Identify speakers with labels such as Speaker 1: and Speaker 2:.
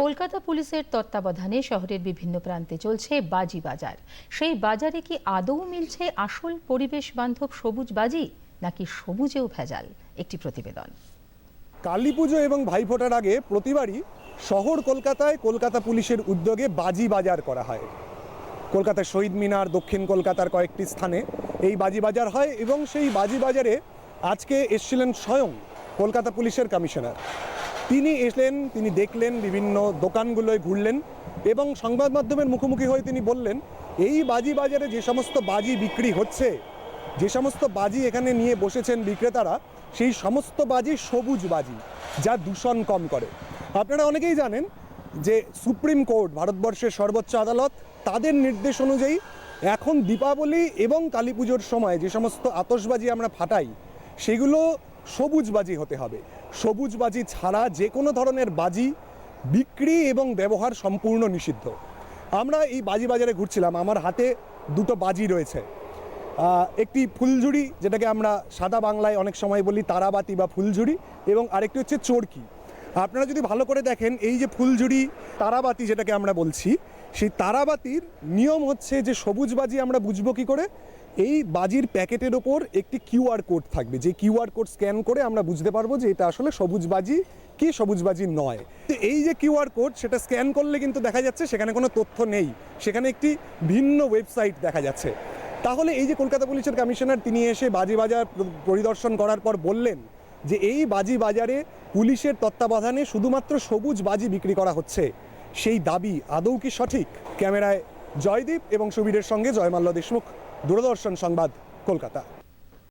Speaker 1: কলকাতা পুলিশের তত্ত্বাবধানে শহরের বিভিন্ন প্রান্তে চলছে বাজি বাজার। সেই বাজারে কি আদৌ মিলছে আসল পরিবেশ বান্ধব সবুজ বাজি, নাকি সবুজেও ভেজাল? একটি প্রতিবেদন।
Speaker 2: কালী পুজো এবং ভাইফোঁটার আগে প্রতিবারই শহর কলকাতায় কলকাতা পুলিশের উদ্যোগে বাজি বাজার করা হয়। কলকাতার শহীদ মিনার, দক্ষিণ কলকাতার কয়েকটি স্থানে এই বাজি বাজার হয় এবং সেই বাজি বাজারে আজকে এসছিলেন স্বয়ং কলকাতা পুলিশের কমিশনার। তিনি এসলেন, তিনি দেখলেন বিভিন্ন দোকানগুলোয় ঘুরলেন এবং সংবাদ মাধ্যমের মুখোমুখি হয়ে তিনি বললেন, এই বাজি বাজারে যে সমস্ত বাজি বিক্রি হচ্ছে, যে সমস্ত বাজি এখানে নিয়ে বসেছেন বিক্রেতারা, সেই সমস্ত বাজি সবুজ বাজি, যা দূষণ কম করে। আপনারা অনেকেই জানেন যে সুপ্রিম কোর্ট, ভারতবর্ষের সর্বোচ্চ আদালত, তাদের নির্দেশ অনুযায়ী এখন দীপাবলি এবং কালী পুজোর সময় যে সমস্ত আতসবাজি আমরা ফাটাই, সেগুলো সবুজ বাজি হতে হবে। সবুজ বাজি ছাড়া যে কোনো ধরনের বাজি, বিক্রি এবং ব্যবহার সম্পূর্ণ নিষিদ্ধ। আমরা এই বাজি বাজারে ঘুরছিলাম, আমার হাতে দুটো বাজি রয়েছে। একটি ফুলঝুরি যেটাকে আমরা সাদা বাংলায় অনেক সময় বলি তারাবাতি বা ফুলঝুরি এবং আরেকটি হচ্ছে চোরকি। আপনারা যদি ভালো করে দেখেন, এই যে ফুলঝুরি তারাবাতি যেটাকে আমরা বলছি সেই তারাবাতির নিয়ম হচ্ছে যে সবুজ বাজি আমরা বুঝব কি করে? এই বাজির প্যাকেটের ওপর একটি কিউআর কোড থাকবে। যে কিউআর কোড স্ক্যান করে আমরা বুঝতে পারব যে এটা আসলে সবুজ বাজি কি সবুজ বাজি নয়। তো এই যে কিউআর কোড, সেটা স্ক্যান করলে কিন্তু দেখা যাচ্ছে সেখানে কোনো তথ্য নেই। সেখানে একটি ভিন্ন ওয়েবসাইট দেখা যাচ্ছে। তাহলে এই যে কলকাতা পুলিশের কমিশনার তিনি এসে বাজি বাজার পরিদর্শন করার পর বললেন যে এই বাজি বাজারে পুলিশের তত্ত্বাবধানে শুধুমাত্র সবুজ বাজি বিক্রি করা হচ্ছে। সেই দাবি আদৌ কি সঠিক? ক্যামেরায় জয়দীপ এবং সুবীরের সঙ্গে জয়মাল্য দেশমুখ। দূরদর্শন সংবাদ, কলকাতা।